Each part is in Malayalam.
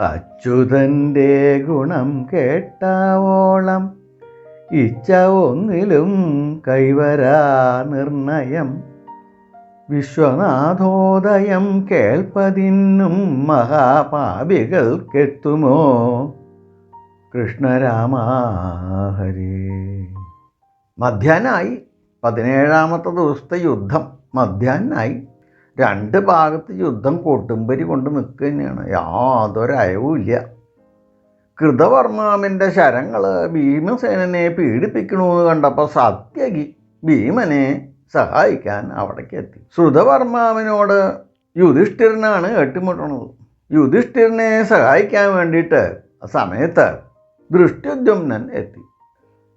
അച്യുതന്റെ ഗുണം കേട്ടാവോളം ഇച്ഛ ഒന്നിലും കൈവരാ നിർണയം. വിശ്വനാഥോദയം കേൾപ്പതിന്നും മഹാപാപികൾക്കെത്തുമോ? കൃഷ്ണരാമ ഹരേ. മധ്യാനായി പതിനേഴാമത്തെ ദിവസത്തെ യുദ്ധം മധ്യാഹ്നമായി രണ്ട് ഭാഗത്ത് യുദ്ധം കൊട്ടുംപരി കൊണ്ട് നിൽക്കുക തന്നെയാണ് യാതൊരയവുമില്ല കൃതവർമാമിന്റെ ശരങ്ങൾ ഭീമസേനനെ പീഡിപ്പിക്കണമെന്ന് കണ്ടപ്പോൾ സത്യകി ഭീമനെ സഹായിക്കാൻ അവിടേക്ക് എത്തി. ശ്രുതവർമാവിനോട് യുധിഷ്ഠിരനാണ് ഏറ്റുമുട്ടണത്. യുധിഷ്ഠിരനെ സഹായിക്കാൻ വേണ്ടിയിട്ട് സമയത്ത് ദൃഷ്ട്യുദ്യുമ്നൻ എത്തി.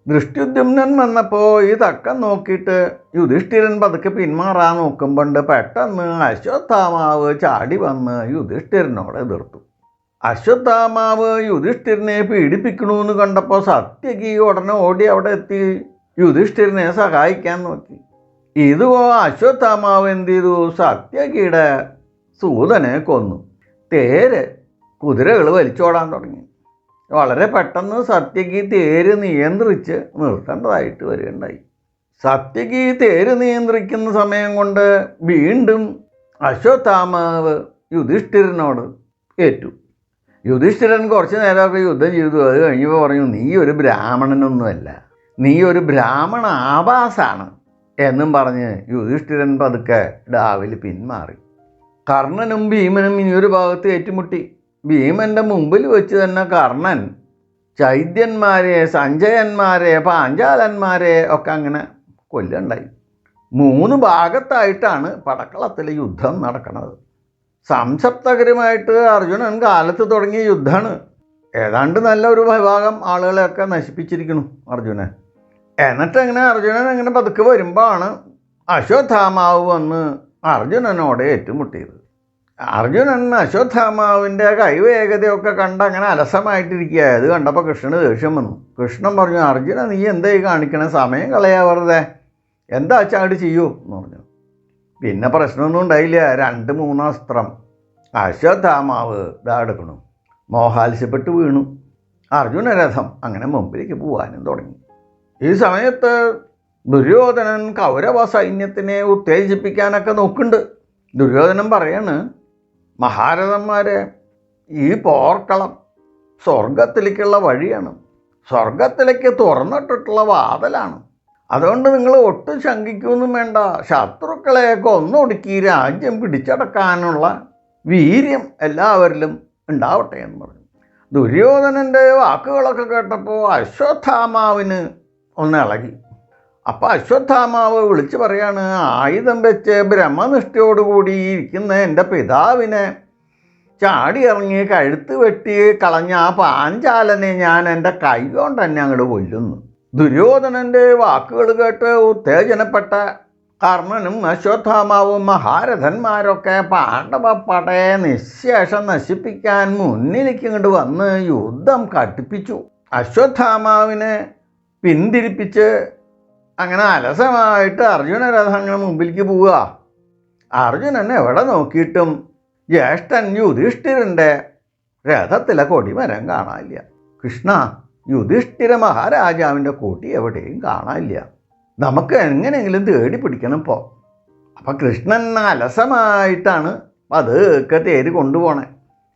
ദൃഷ്ട്യുദ്യുമ്നൻ വന്നപ്പോൾ ഇതൊക്കെ തക്കം നോക്കിയിട്ട് യുധിഷ്ഠിരൻ പതുക്കെ പിന്മാറാൻ നോക്കുമ്പോണ്ട് പെട്ടെന്ന് അശ്വത്ഥാമാവ് ചാടി വന്ന് യുധിഷ്ഠിരനോട് എതിർത്തു. അശ്വത്ഥാമാവ് യുധിഷ്ഠിരനെ പീഡിപ്പിക്കണമെന്ന് കണ്ടപ്പോൾ സത്യകി ഉടനെ ഓടി അവിടെ എത്തി യുധിഷ്ഠിരനെ സഹായിക്കാൻ നോക്കി. ഇതുപോ അശ്വത്ഥാമാവ് എന്ത് ചെയ്തു സത്യകിയുടെ സൂതനെ കൊന്നു. തേര് കുതിരകൾ വലിച്ചോടാൻ തുടങ്ങി. വളരെ പെട്ടെന്ന് സത്യകി തേര് നിയന്ത്രിച്ച് നിർത്തേണ്ടതായിട്ട് വരികയുണ്ടായി. സത്യകി തേര് നിയന്ത്രിക്കുന്ന സമയം കൊണ്ട് വീണ്ടും അശ്വത്ഥാമാവ് യുധിഷ്ഠിരനോട് ഏറ്റു. യുധിഷ്ഠിരൻ കുറച്ച് നേരമൊക്കെ യുദ്ധം ചെയ്തു. അത് കഴിഞ്ഞപ്പോൾ പറഞ്ഞു നീ ഒരു ബ്രാഹ്മണനൊന്നുമല്ല. നീ ഒരു ബ്രാഹ്മണ ആഭാസാണ് എന്നും പറഞ്ഞ് യുധിഷ്ഠിരൻ പതുക്കെ ഡാവിൽ പിന്മാറി. കർണനും ഭീമനും ഇനിയൊരു ഭാഗത്ത് ഏറ്റുമുട്ടി. ഭീമന്റെ മുമ്പിൽ വെച്ച് തന്നെ കർണൻ ചൈത്യന്മാരെ സഞ്ജയന്മാരെ പാഞ്ചാലന്മാരെ ഒക്കെ അങ്ങനെ കൊല്ലുണ്ടായി. മൂന്ന് ഭാഗത്തായിട്ടാണ് പടക്കളത്തിൽ യുദ്ധം നടക്കുന്നത് സംസപ്തകരമായിട്ട് അർജുനൻ കാലത്ത് തുടങ്ങിയ യുദ്ധമാണ്. ഏതാണ്ട് നല്ല ഒരു വിഭാഗം ആളുകളെയൊക്കെ നശിപ്പിച്ചിരിക്കുന്നു അർജുനൻ. എന്നിട്ട് അങ്ങനെ അർജുനൻ അങ്ങനെ പതുക്കെ വരുമ്പോഴാണ് അശ്വത്ഥാമാവ് വന്ന് അർജുനനോട് ഏറ്റുമുട്ടിയത്. അർജുനൻ അശ്വത്ഥാമാവിന്റെ കൈവേഗതയൊക്കെ കണ്ട് അങ്ങനെ അലസമായിട്ടിരിക്കുക അത് കണ്ടപ്പോൾ കൃഷ്ണന് ദേഷ്യം വന്നു. കൃഷ്ണൻ പറഞ്ഞു അർജുന നീ എന്തായി കാണിക്കണേ? സമയം കളയാ വെറുതെ. എന്താ ചാട് ചെയ്യൂ? എന്ന് പറഞ്ഞു. പിന്നെ പ്രശ്നമൊന്നും ഉണ്ടായില്ല. രണ്ട് മൂന്നാസ്ത്രം അശ്വത്ഥാമാവ് ഇതാ എടുക്കണു. മോഹാത്സ്യപ്പെട്ട് വീണു. അർജുന രഥം അങ്ങനെ മുമ്പിലേക്ക് പോകാനും തുടങ്ങി. ഈ സമയത്ത് ദുര്യോധനൻ കൗരവ സൈന്യത്തിനെ ഉത്തേജിപ്പിക്കാനൊക്കെ നോക്കുന്നുണ്ട്. ദുര്യോധനൻ പറയാണ് മഹാരഥന്മാരെ ഈ പോർക്കളം സ്വർഗത്തിലേക്കുള്ള വഴിയാണ്. സ്വർഗത്തിലേക്ക് തുറന്നിട്ടിട്ടുള്ള വാതിലാണ്. അതുകൊണ്ട് നിങ്ങൾ ഒട്ടും ശങ്കിക്കൊന്നും വേണ്ട. ശത്രുക്കളെയൊക്കെ ഒന്നൊടുക്കി രാജ്യം പിടിച്ചടക്കാനുള്ള വീര്യം എല്ലാവരിലും ഉണ്ടാവട്ടെ എന്ന് പറഞ്ഞു. ദുര്യോധനന്റെ വാക്കുകളൊക്കെ കേട്ടപ്പോൾ അശ്വത്ഥാമാവിന് ഒന്ന് ഇളകി. അപ്പം അശ്വത്ഥാമാവ് വിളിച്ചു പറയാണ് ആയുധം വെച്ച് ബ്രഹ്മനിഷ്ഠയോടുകൂടി ഇരിക്കുന്ന എന്റെ പിതാവിനെ ചാടി ഇറങ്ങി കഴുത്ത് വെട്ടി കളഞ്ഞ ആ പാഞ്ചാലനെ ഞാൻ എന്റെ കൈ കൊണ്ട് തന്നെ അങ്ങോട്ട് കൊല്ലുന്നു. ദുര്യോധനന്റെ വാക്കുകൾ കേട്ട് ഉത്തേജനപ്പെട്ട കർണനും അശ്വത്ഥാമാവും മഹാരഥന്മാരൊക്കെ പാണ്ഡവ പടയെ നിശേഷം നശിപ്പിക്കാൻ മുന്നിലേക്ക് ഇങ്ങോട്ട് വന്ന് യുദ്ധം കട്ടിപ്പിച്ചു അശ്വത്ഥാമാവിനെ പിന്തിരിപ്പിച്ച് അങ്ങനെ അലസമായിട്ട് അർജുന രഥം അങ്ങനെ മുമ്പിലേക്ക് പോവുക. അർജുനൻ എവിടെ നോക്കിയിട്ടും ജ്യേഷ്ഠൻ യുധിഷ്ഠിരന്റെ രഥത്തിലെ കൊടിമരം കാണാനില്ല. കൃഷ്ണ യുധിഷ്ഠിര മഹാരാജാവിന്റെ കൊടി എവിടെയും കാണാനില്ല. നമുക്ക് എങ്ങനെയെങ്കിലും തേടി പിടിക്കണം ഇപ്പോൾ അപ്പം കൃഷ്ണൻ അലസമായിട്ടാണ് അതൊക്കെ തേര് കൊണ്ടുപോണേ.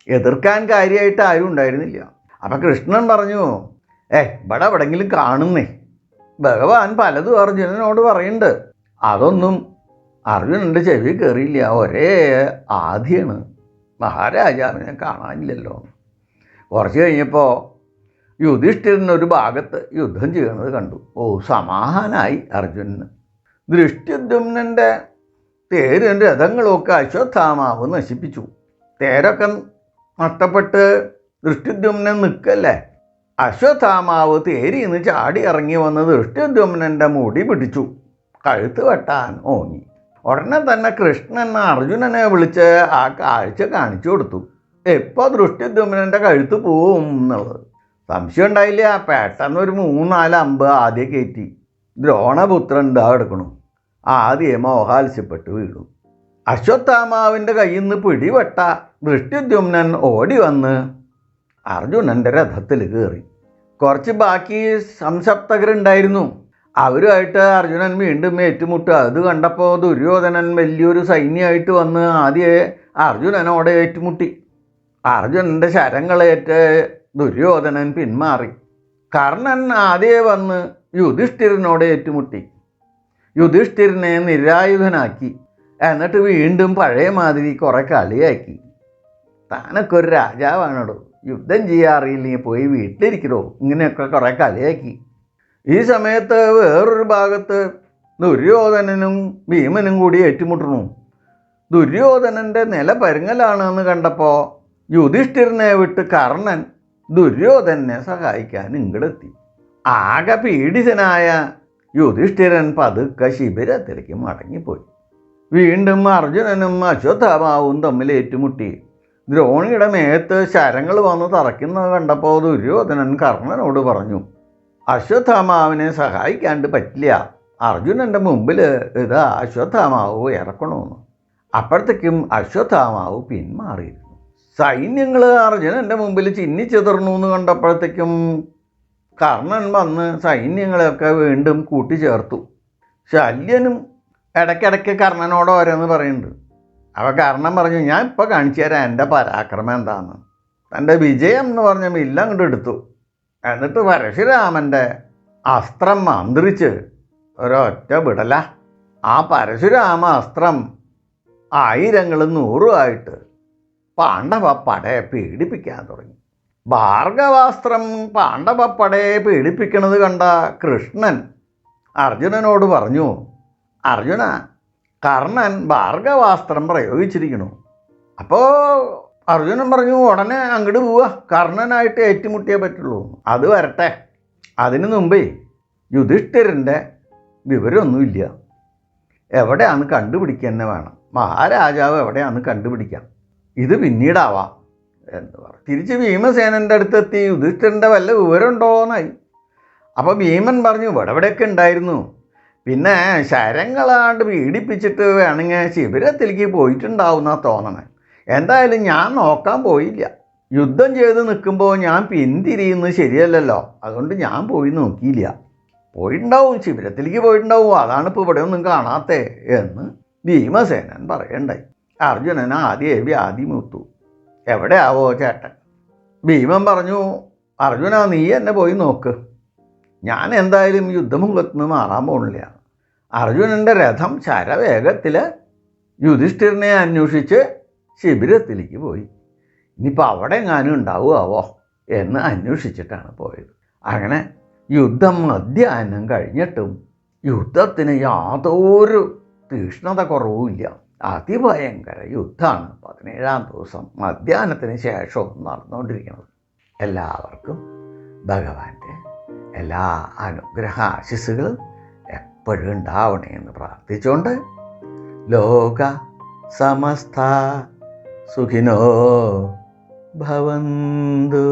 എതിർക്കാൻ കാര്യമായിട്ട് ആരും ഉണ്ടായിരുന്നില്ല. അപ്പം കൃഷ്ണൻ പറഞ്ഞു ഏ ഇവിടെ എവിടെങ്കിലും കാണുന്നേ. ഭഗവാൻ പലതും അർജുനനോട് പറയുന്നുണ്ട്. അതൊന്നും അർജുനന്റെ ചെവി കയറിയില്ല ഒരേ ആദ്യമാണ് മഹാരാജാവിനെ കാണാനില്ലല്ലോ. കുറച്ച് കഴിഞ്ഞപ്പോൾ യുധിഷ്ഠിരൻ ഒരു ഭാഗത്ത് യുദ്ധം ചെയ്യുന്നത് കണ്ടു. ഓ സമാധാനായി അർജുനന്. ദൃഷ്ടിദ്യുമ്നന്റെ തേരും രഥങ്ങളുമൊക്കെ അശ്വത്ഥാമാവ് നശിപ്പിച്ചു. തേരൊക്കെ നഷ്ടപ്പെട്ട് ദൃഷ്ടിദ്യുമ്നൻ നിൽക്കല്ലേ? അശ്വത്ഥാമാവ് തേരിന്ന് ചാടി ഇറങ്ങി വന്ന് ദൃഷ്ട്യുദ്യുമ്നന്റെ മുടി പിടിച്ചു. കഴുത്ത് വെട്ടാൻ ഓങ്ങി. ഉടനെ തന്നെ കൃഷ്ണൻ അർജുനനെ വിളിച്ച് ആ കാഴ്ച കാണിച്ചു കൊടുത്തു. എപ്പോൾ ദൃഷ്ട്യുദ്യുമ്നന്റെ കഴുത്ത് പോവും എന്നുള്ളത്. സംശയം ഉണ്ടായില്ല. പെട്ടെന്ന് ഒരു മൂന്നാൽ അമ്പ് ആദ്യം കയറ്റി. ദ്രോണപുത്രൻ ഇതാ എടുക്കണു. ആദ്യം മോഹാത്സ്യപ്പെട്ട് വീണു. അശ്വത്ഥാമാവിന്റെ കയ്യിൽ നിന്ന് പിടിവെട്ട ദൃഷ്ട്യുദ്യുമ്നൻ ഓടി വന്ന് അർജുനന്റെ രഥത്തിൽ കയറി. കുറച്ച് ബാക്കി സംസപ്തകരുണ്ടായിരുന്നു അവരുമായിട്ട് അർജുനൻ വീണ്ടും ഏറ്റുമുട്ടുക. അത് കണ്ടപ്പോൾ ദുര്യോധനൻ വലിയൊരു സൈന്യമായിട്ട് വന്ന് ആദ്യമേ അർജുനനോട് ഏറ്റുമുട്ടി. അർജുനന്റെ ശരങ്ങളേറ്റ് ദുര്യോധനൻ പിന്മാറി. കർണൻ ആദ്യേ വന്ന് യുധിഷ്ഠിരനോട് ഏറ്റുമുട്ടി. യുധിഷ്ഠിരനെ നിരായുധനാക്കി. എന്നിട്ട് വീണ്ടും പഴയ മാതിരി കുറേ കളിയാക്കി. താനൊക്കെ ഒരു രാജാവാണോ യുദ്ധം ചെയ്യാറിയില്ലെങ്കിൽ പോയി വീട്ടിലിരിക്കണോ? ഇങ്ങനെയൊക്കെ കുറെ കലയാക്കി ഈ സമയത്ത് വേറൊരു ഭാഗത്ത് ദുര്യോധനനും ഭീമനും കൂടി ഏറ്റുമുട്ടണു ദുര്യോധനന്റെ നില പരുങ്ങലാണെന്ന് കണ്ടപ്പോൾ യുധിഷ്ഠിരനെ വിട്ട് കർണൻ ദുര്യോധനെ സഹായിക്കാൻ ഇങ്ങടെത്തി. ആകെ പീഡിതനായ യുധിഷ്ഠിരൻ പതുക്കെ ശിബിരത്തിലേക്ക് മടങ്ങിപ്പോയി. വീണ്ടും അർജുനനും അശ്വത്ഥാമാവും തമ്മിൽ ഏറ്റുമുട്ടി. ദ്രോണിയുടെ മേത്ത് ശരങ്ങൾ വന്ന് തറയ്ക്കുന്നത് കണ്ടപ്പോൾ ദുര്യോധനൻ കർണനോട് പറഞ്ഞു അശ്വത്ഥാമാവിനെ സഹായിക്കാണ്ട് പറ്റില്ല. അർജുനന്റെ മുമ്പിൽ ഇത് അശ്വത്ഥാമാവ് ഇറക്കണമെന്ന്. അപ്പോഴത്തേക്കും അശ്വത്ഥാമാവ് പിന്മാറിയിരുന്നു. സൈന്യങ്ങൾ അർജുനന്റെ മുമ്പിൽ ചിന്നിച്ചെതിർന്നു എന്ന് കണ്ടപ്പോഴത്തേക്കും കർണൻ വന്ന് സൈന്യങ്ങളെയൊക്കെ വീണ്ടും കൂട്ടിച്ചേർത്തു. ശല്യനും ഇടയ്ക്കിടയ്ക്ക് കർണനോട് ഓരോന്ന് പറയുന്നുണ്ട്. അവ കാരണം പറഞ്ഞു ഞാൻ ഇപ്പോൾ കാണിച്ചു തരാം എന്റെ പരാക്രമം എന്താണെന്ന് തന്റെ വിജയം എന്ന് പറഞ്ഞ മില്ല അങ്ങോട്ട് എടുത്തു. എന്നിട്ട് പരശുരാമന്റെ അസ്ത്രം മന്ത്രിച്ച് ഒരൊറ്റ വിടല. ആ പരശുരാമ അസ്ത്രം ആയിരങ്ങളും നൂറുമായിട്ട് പാണ്ഡവ പടയെ പീഡിപ്പിക്കാൻ തുടങ്ങി. ഭാർഗവാസ്ത്രം പാണ്ഡവ പടയെ പീഡിപ്പിക്കണത് കണ്ട കൃഷ്ണൻ അർജുനനോട് പറഞ്ഞു അർജുന കർണൻ ഭാർഗവാസ്ത്രം പ്രയോഗിച്ചിരിക്കുന്നു. അപ്പോൾ അർജുനൻ പറഞ്ഞു ഉടനെ അങ്ങോട്ട് പോവുക കർണനായിട്ട് ഏറ്റുമുട്ടിയേ പറ്റുള്ളൂ. അത് വരട്ടെ. അതിനു മുമ്പേ യുധിഷ്ഠിരന്റെ വിവരമൊന്നുമില്ല. എവിടെയാണ് കണ്ടുപിടിക്കുക തന്നെ വേണം? മഹാരാജാവ് എവിടെയാണ് കണ്ടുപിടിക്കാം. ഇത് പിന്നീടാവാം. എന്ന് പറഞ്ഞു. തിരിച്ച് ഭീമസേനന്റെ അടുത്തെത്തി യുധിഷ്ഠിരന്റെ വല്ല വിവരമുണ്ടോന്നായി. അപ്പോൾ ഭീമൻ പറഞ്ഞു ഇവിടെ എവിടെയൊക്കെ ഉണ്ടായിരുന്നു? പിന്നെ ശരങ്ങളാണ്ട് പീഡിപ്പിച്ചിട്ട് വേണമെങ്കിൽ ശിബിരത്തിലേക്ക് പോയിട്ടുണ്ടാവുന്ന തോന്നണേ. എന്തായാലും ഞാൻ നോക്കാൻ പോയില്ല. യുദ്ധം ചെയ്ത് നിൽക്കുമ്പോൾ ഞാൻ പിന്തിരിയുന്നത് ശരിയല്ലല്ലോ. അതുകൊണ്ട് ഞാൻ പോയി നോക്കിയില്ല. പോയിട്ടുണ്ടാവും ശിബിരത്തിലേക്ക് പോയിട്ടുണ്ടാവും. അതാണ് ഇപ്പോൾ ഇവിടെ ഒന്നും കാണാത്തേ എന്ന് ഭീമസേനൻ പറയണ്ടായി. അർജുനൻ ആദ്യമേ വ്യാധി മൂത്തു. എവിടെയാവോ ചേട്ടൻ? ഭീമൻ പറഞ്ഞു അർജുന നീ എന്നെ പോയി നോക്ക്. ഞാൻ എന്തായാലും യുദ്ധമുഖത്ത് നിന്ന് മാറാൻ പോണില്ല. അർജുനന്റെ രഥം ശരവേഗത്തിൽ യുധിഷ്ഠിരനെ അന്വേഷിച്ച് ശിബിരത്തിലേക്ക് പോയി. ഇനിയിപ്പോൾ അവിടെ എങ്ങാനും ഉണ്ടാവുമാവോ എന്ന് അന്വേഷിച്ചിട്ടാണ് പോയത്. അങ്ങനെ യുദ്ധം മധ്യാഹ്നം കഴിഞ്ഞിട്ടും യുദ്ധത്തിന് യാതൊരു തീഷ്ണത കുറവുമില്ല അതിഭയങ്കര യുദ്ധമാണ് പതിനേഴാം ദിവസം. മധ്യാഹ്നത്തിന് ശേഷവും നടന്നുകൊണ്ടിരിക്കുന്നത്. എല്ലാവർക്കും ഭഗവാന്റെ എല്ലാ അനുഗ്രഹ ആശിസ്സുകളും എപ്പോഴും ഉണ്ടാവണേ എന്ന് പ്രാർത്ഥിച്ചുകൊണ്ട് ലോക സമസ്ത സുഖിനോ ഭവന്തു.